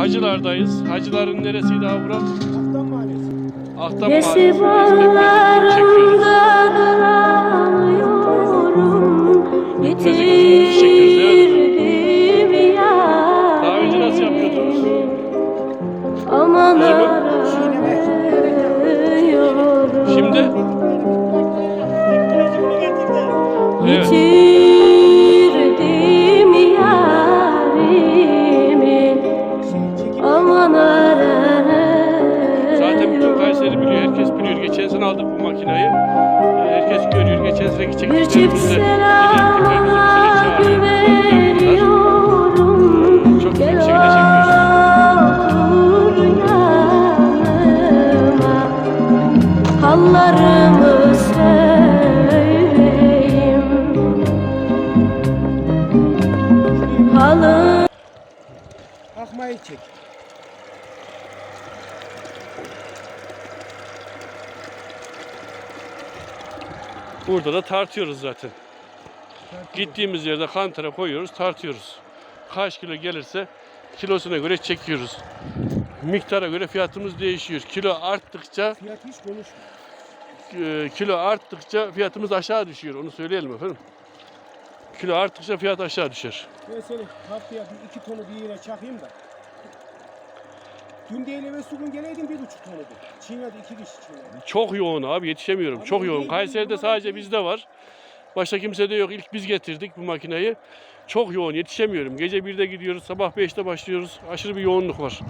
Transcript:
Hacılardayız. Hacıların neresiydi abi bura? Aktan Mahallesi. Ahtam Yeşil Mahallesi'ndeyiz. Çekiyoruz. Yitirdim Daha önce nasıl yapıyordunuz? Aman Şimdi? Evet. Aldık bu makinayı. Ee, Herkes görüyor. Geçen seneki Bir çektiklerimizde çift selama sene güveniyorum Çok iyi bir şekilde çekiyorsun. otur yanıma Hallarımı söyleyeyim Halım Akmayı çek. Burada da tartıyoruz zaten. Gittiğimiz yerde kantara koyuyoruz, tartıyoruz. Kaç kilo gelirse kilosuna göre çekiyoruz. Miktara göre fiyatımız değişiyor. Kilo arttıkça Fiyat hiç konuşma. e, kilo arttıkça fiyatımız aşağı düşüyor. Onu söyleyelim efendim. Kilo arttıkça fiyat aşağı düşer. Ben seni haftaya bir iki tonu bir yere çakayım da. Dün değil evvel gün geleydin bir buçuk tonudu. Çiğnedi iki kişi çiğnedi. Çok yoğun abi yetişemiyorum. Abi Çok yoğun. Kayseri'de sadece bizde var. Başka kimsede yok. İlk biz getirdik bu makineyi. Çok yoğun yetişemiyorum. Gece 1'de gidiyoruz, sabah 5'te başlıyoruz. Aşırı bir yoğunluk var.